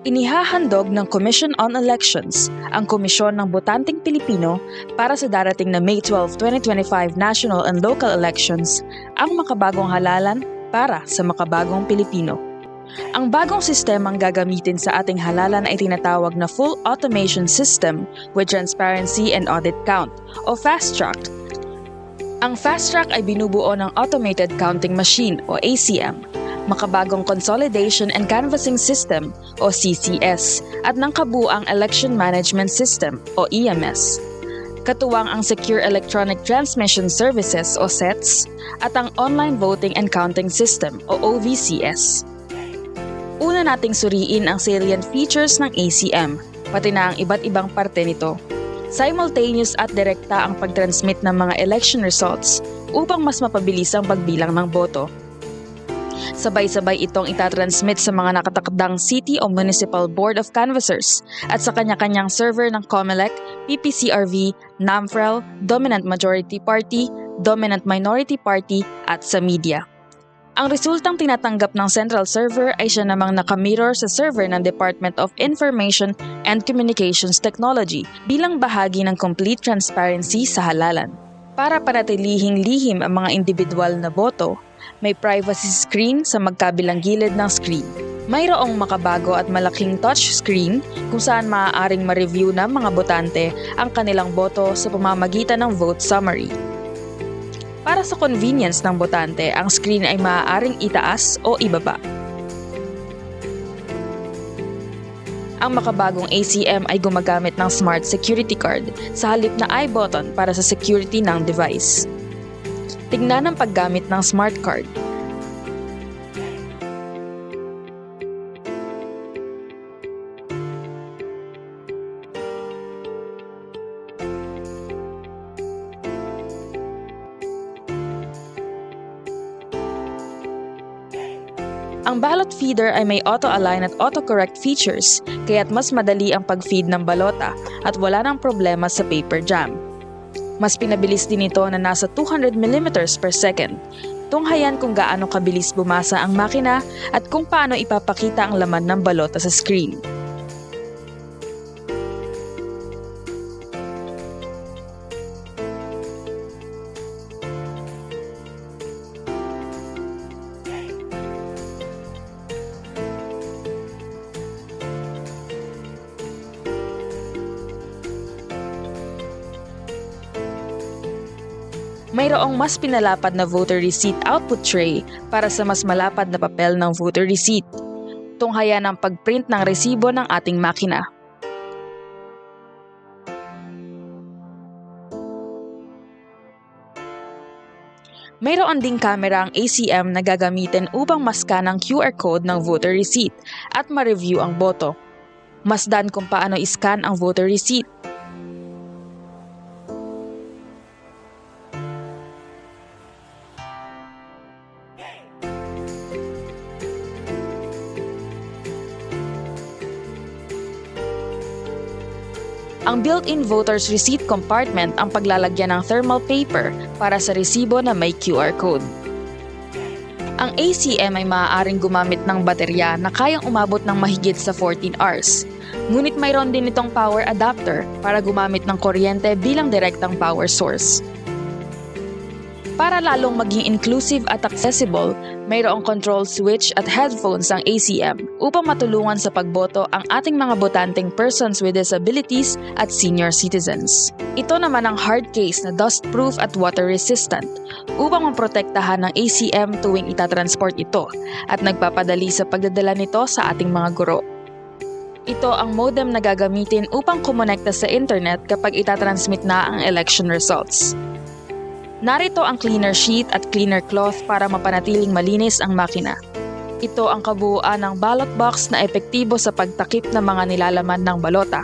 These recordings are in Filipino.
Inihahandog ng Commission on Elections ang Komisyon ng Botanteng Pilipino para sa darating na May 12, 2025 national and local elections ang makabagong halalan para sa makabagong Pilipino. Ang bagong sistemang gagamitin sa ating halalan ay tinatawag na Full Automation System with Transparency and Audit Count o Fast Track. Ang Fast Track ay binubuo ng Automated Counting Machine o ACM makabagong Consolidation and Canvassing System o CCS at ng kabuang Election Management System o EMS. Katuwang ang Secure Electronic Transmission Services o SETS at ang Online Voting and Counting System o OVCS. Una nating suriin ang salient features ng ACM, pati na ang iba't ibang parte nito. Simultaneous at direkta ang pag-transmit ng mga election results upang mas mapabilis ang pagbilang ng boto. Sabay-sabay itong itatransmit sa mga nakatakdang City o Municipal Board of Canvassers at sa kanya-kanyang server ng COMELEC, PPCRV, NAMFREL, Dominant Majority Party, Dominant Minority Party at sa media. Ang resultang tinatanggap ng central server ay siya namang nakamirror sa server ng Department of Information and Communications Technology bilang bahagi ng complete transparency sa halalan. Para panatilihing lihim ang mga individual na boto, may privacy screen sa magkabilang gilid ng screen. Mayroong makabago at malaking touch screen kung saan maaaring ma-review ng mga botante ang kanilang boto sa pamamagitan ng vote summary. Para sa convenience ng botante, ang screen ay maaaring itaas o ibaba. Ang makabagong ACM ay gumagamit ng Smart Security Card sa halip na i-button para sa security ng device. Tingnan ang paggamit ng smart card. Ang ballot feeder ay may auto-align at auto-correct features, kaya't mas madali ang pag-feed ng balota at wala nang problema sa paper jam. Mas pinabilis din ito na nasa 200 mm per second. Tunghayan kung gaano kabilis bumasa ang makina at kung paano ipapakita ang laman ng balota sa screen. Mayroong mas pinalapad na voter receipt output tray para sa mas malapad na papel ng voter receipt. Tunghayan ang pagprint ng resibo ng ating makina. Mayroon ding kamera ang ACM na gagamitin upang maskan ang QR code ng voter receipt at ma-review ang boto. Masdan kung paano iskan ang voter receipt. Ang built-in voter's receipt compartment ang paglalagyan ng thermal paper para sa resibo na may QR code. Ang ACM ay maaaring gumamit ng baterya na kayang umabot ng mahigit sa 14 hours. Ngunit mayroon din itong power adapter para gumamit ng kuryente bilang direktang power source. Para lalong maging inclusive at accessible, mayroong control switch at headphones ang ACM upang matulungan sa pagboto ang ating mga botanteng persons with disabilities at senior citizens. Ito naman ang hard case na dust-proof at water-resistant upang maprotektahan ng ACM tuwing itatransport ito at nagpapadali sa pagdadala nito sa ating mga guro. Ito ang modem na gagamitin upang kumonekta sa internet kapag itatransmit na ang election results. Narito ang cleaner sheet at cleaner cloth para mapanatiling malinis ang makina. Ito ang kabuuan ng ballot box na epektibo sa pagtakip ng mga nilalaman ng balota.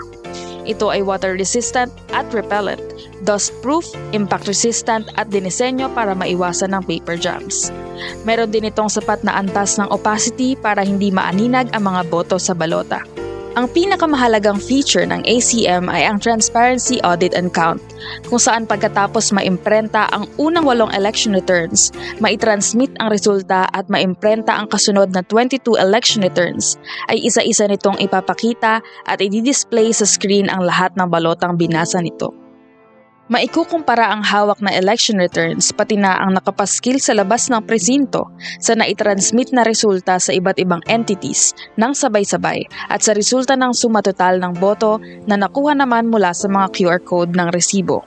Ito ay water resistant at repellent, dust proof, impact resistant at dinisenyo para maiwasan ng paper jams. Meron din itong sapat na antas ng opacity para hindi maaninag ang mga boto sa balota. Ang pinakamahalagang feature ng ACM ay ang Transparency Audit and Count, kung saan pagkatapos maimprenta ang unang walong election returns, maitransmit ang resulta at maimprenta ang kasunod na 22 election returns, ay isa-isa nitong ipapakita at i-display sa screen ang lahat ng balotang binasa nito. Maikukumpara ang hawak na election returns pati na ang nakapaskil sa labas ng presinto sa naitransmit na resulta sa iba't ibang entities ng sabay-sabay at sa resulta ng suma total ng boto na nakuha naman mula sa mga QR code ng resibo.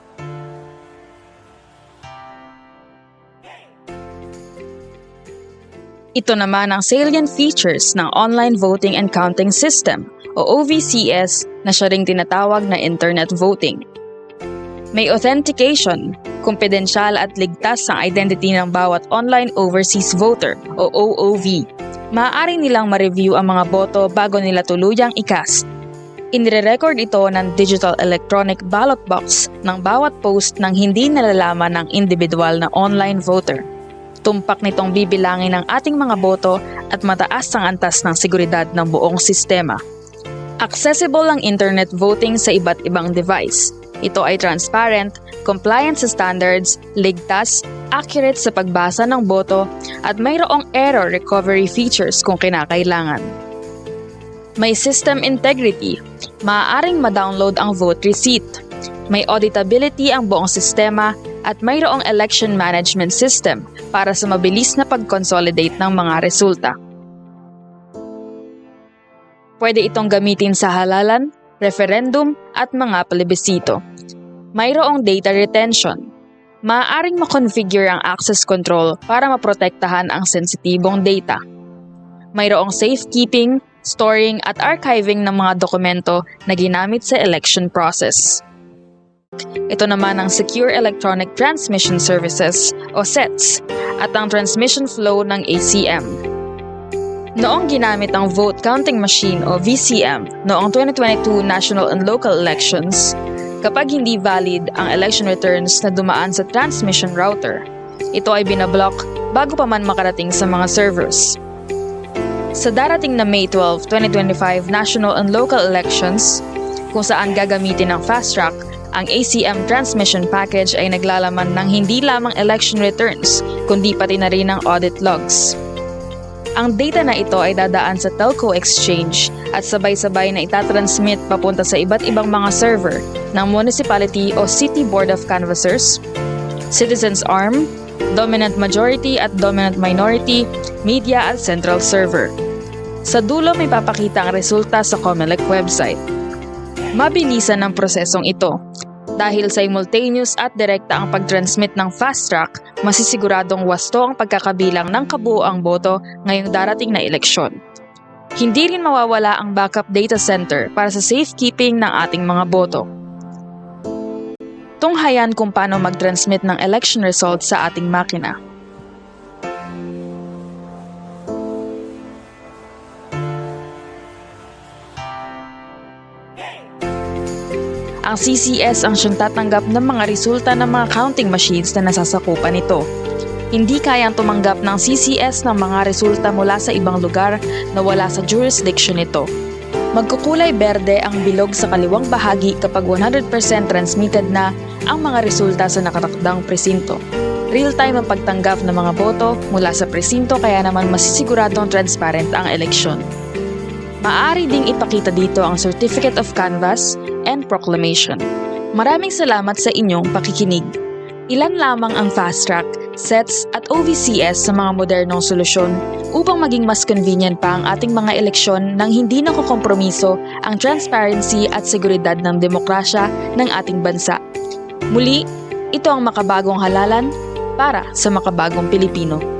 Ito naman ang salient features ng Online Voting and Counting System o OVCS na siya ring tinatawag na Internet Voting. May authentication, kumpidensyal at ligtas ang identity ng bawat online overseas voter o OOV. Maaari nilang ma-review ang mga boto bago nila tuluyang i-cast. Inire-record ito ng digital electronic ballot box ng bawat post ng hindi nalalaman ng individual na online voter. Tumpak nitong bibilangin ang ating mga boto at mataas ang antas ng seguridad ng buong sistema. Accessible ang internet voting sa iba't ibang device. Ito ay transparent, compliant sa standards, ligtas, accurate sa pagbasa ng boto, at mayroong error recovery features kung kinakailangan. May system integrity. Maaaring ma-download ang vote receipt. May auditability ang buong sistema at mayroong election management system para sa mabilis na pag-consolidate ng mga resulta. Pwede itong gamitin sa halalan, referendum at mga plebisito. Mayroong data retention. Maaaring makonfigure ang access control para maprotektahan ang sensitibong data. Mayroong safekeeping, storing at archiving ng mga dokumento na ginamit sa election process. Ito naman ang Secure Electronic Transmission Services o SETS at ang transmission flow ng ACM. Noong ginamit ang vote counting machine o VCM noong 2022 national and local elections, kapag hindi valid ang election returns na dumaan sa transmission router, ito ay binablock bago pa man makarating sa mga servers. Sa darating na May 12, 2025 national and local elections, kung saan gagamitin ng fast track, ang ACM transmission package ay naglalaman ng hindi lamang election returns, kundi pati na rin ang audit logs. Ang data na ito ay dadaan sa telco exchange at sabay-sabay na itatransmit papunta sa iba't ibang mga server ng municipality o city board of canvassers, citizens arm, dominant majority at dominant minority, media at central server. Sa dulo may papakita ang resulta sa COMELEC website. Mabilisan ang prosesong ito. Dahil simultaneous at direkta ang pag-transmit ng fast track, masisiguradong wasto ang pagkakabilang ng kabuoang boto ngayong darating na eleksyon. Hindi rin mawawala ang backup data center para sa safekeeping ng ating mga boto. Tunghayan kung paano mag-transmit ng election results sa ating makina. Ang CCS ang siyang tatanggap ng mga resulta ng mga counting machines na nasasakupan nito. Hindi kayang tumanggap ng CCS ng mga resulta mula sa ibang lugar na wala sa jurisdiction nito. Magkukulay berde ang bilog sa kaliwang bahagi kapag 100% transmitted na ang mga resulta sa nakatakdang presinto. Real-time ang pagtanggap ng mga boto mula sa presinto kaya naman masisiguradong transparent ang eleksyon. Maaari ding ipakita dito ang Certificate of Canvas and Proclamation. Maraming salamat sa inyong pakikinig. Ilan lamang ang fast track, sets at OVCS sa mga modernong solusyon upang maging mas convenient pa ang ating mga eleksyon nang hindi nakokompromiso ang transparency at seguridad ng demokrasya ng ating bansa. Muli, ito ang makabagong halalan para sa makabagong Pilipino.